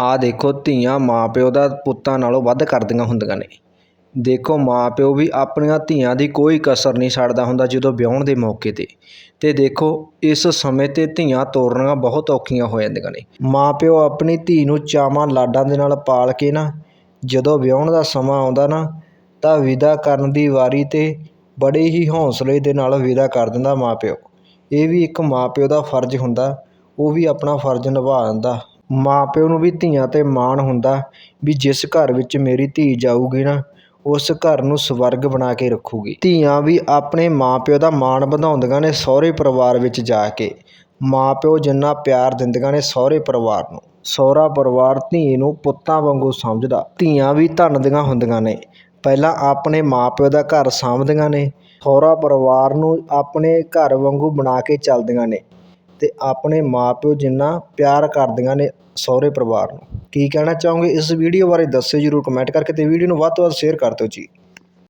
ਆਹ ਦੇਖੋ, ਧੀਆਂ ਮਾਂ ਪਿਓ ਦਾ ਪੁੱਤਾਂ ਨਾਲੋਂ ਵੱਧ ਕਰਦੀਆਂ ਹੁੰਦੀਆਂ ਨੇ। ਦੇਖੋ ਮਾਂ ਪਿਓ ਵੀ ਆਪਣੀਆਂ ਧੀਆਂ ਦੀ ਕੋਈ ਕਸਰ ਨਹੀਂ ਛੱਡਦਾ ਹੁੰਦਾ ਜਦੋਂ ਵਿਆਹੁਣ ਦੇ ਮੌਕੇ 'ਤੇ। ਅਤੇ ਦੇਖੋ, ਇਸ ਸਮੇਂ 'ਤੇ ਧੀਆਂ ਤੋਰਨੀਆਂ ਬਹੁਤ ਔਖੀਆਂ ਹੋ ਜਾਂਦੀਆਂ ਨੇ। ਮਾਂ ਪਿਓ ਆਪਣੀ ਧੀ ਨੂੰ ਚਾਵਾਂ ਲਾਡਾਂ ਦੇ ਨਾਲ ਪਾਲ ਕੇ ਨਾ, ਜਦੋਂ ਵਿਆਹੁਣ ਦਾ ਸਮਾਂ ਆਉਂਦਾ ਨਾ, ਤਾਂ ਵਿਦਾ ਕਰਨ ਦੀ ਵਾਰੀ 'ਤੇ ਬੜੇ ਹੀ ਹੌਂਸਲੇ ਦੇ ਨਾਲ ਵਿਦਾ ਕਰ ਦਿੰਦਾ ਮਾਂ ਪਿਓ ਇਹ ਵੀ ਇੱਕ ਮਾਂ ਪਿਓ ਦਾ ਫਰਜ਼ ਹੁੰਦਾ, ਉਹ ਵੀ ਆਪਣਾ ਫਰਜ਼ ਨਿਭਾ ਦਿੰਦਾ। ਮਾਂ ਪਿਓ ਨੂੰ ਵੀ ਧੀਆਂ 'ਤੇ ਮਾਣ ਹੁੰਦਾ ਵੀ ਜਿਸ ਘਰ ਵਿੱਚ ਮੇਰੀ ਧੀ ਜਾਊਗੀ ਨਾ, ਉਸ ਘਰ ਨੂੰ ਸਵਰਗ ਬਣਾ ਕੇ ਰੱਖੂਗੀ। ਧੀਆਂ ਵੀ ਆਪਣੇ ਮਾਂ ਪਿਓ ਦਾ ਮਾਣ ਵਧਾਉਂਦੀਆਂ ਨੇ ਸਹੁਰੇ ਪਰਿਵਾਰ ਵਿੱਚ ਜਾ ਕੇ। ਮਾਂ ਪਿਓ ਜਿੰਨਾ ਪਿਆਰ ਦਿੰਦੀਆਂ ਨੇ ਸਹੁਰੇ ਪਰਿਵਾਰ ਨੂੰ। ਸਹੁਰਾ ਪਰਿਵਾਰ ਧੀ ਨੂੰ ਪੁੱਤਾਂ ਵਾਂਗੂ ਸਮਝਦਾ। ਧੀਆਂ ਵੀ ਧਨ ਦੀਆਂ ਹੁੰਦੀਆਂ ਨੇ। ਪਹਿਲਾਂ ਆਪਣੇ ਮਾਂ ਪਿਓ ਦਾ ਘਰ ਸਾਂਭਦੀਆਂ ਨੇ। ਸਹੁਰਾ ਪਰਿਵਾਰ ਨੂੰ ਆਪਣੇ ਘਰ ਵਾਂਗੂ ਬਣਾ ਕੇ ਚੱਲਦੀਆਂ ਨੇ। ਅਤੇ ਆਪਣੇ ਮਾਂ ਪਿਓ ਜਿੰਨਾ ਪਿਆਰ ਕਰਦੀਆਂ ਨੇ ਸਹੁਰੇ ਪਰਿਵਾਰ ਨੂੰ। ਕੀ ਕਹਿਣਾ ਚਾਹੋਗੇ? ਇਸ ਵੀਡੀਓ ਬਾਰੇ ਦੱਸਿਓ ਜਰੂਰ ਕਮੈਂਟ ਕਰਕੇ ਅਤੇ ਵੀਡੀਓ ਨੂੰ ਵੱਧ ਤੋਂ ਵੱਧ ਸ਼ੇਅਰ ਕਰ ਦਿਓ ਜੀ।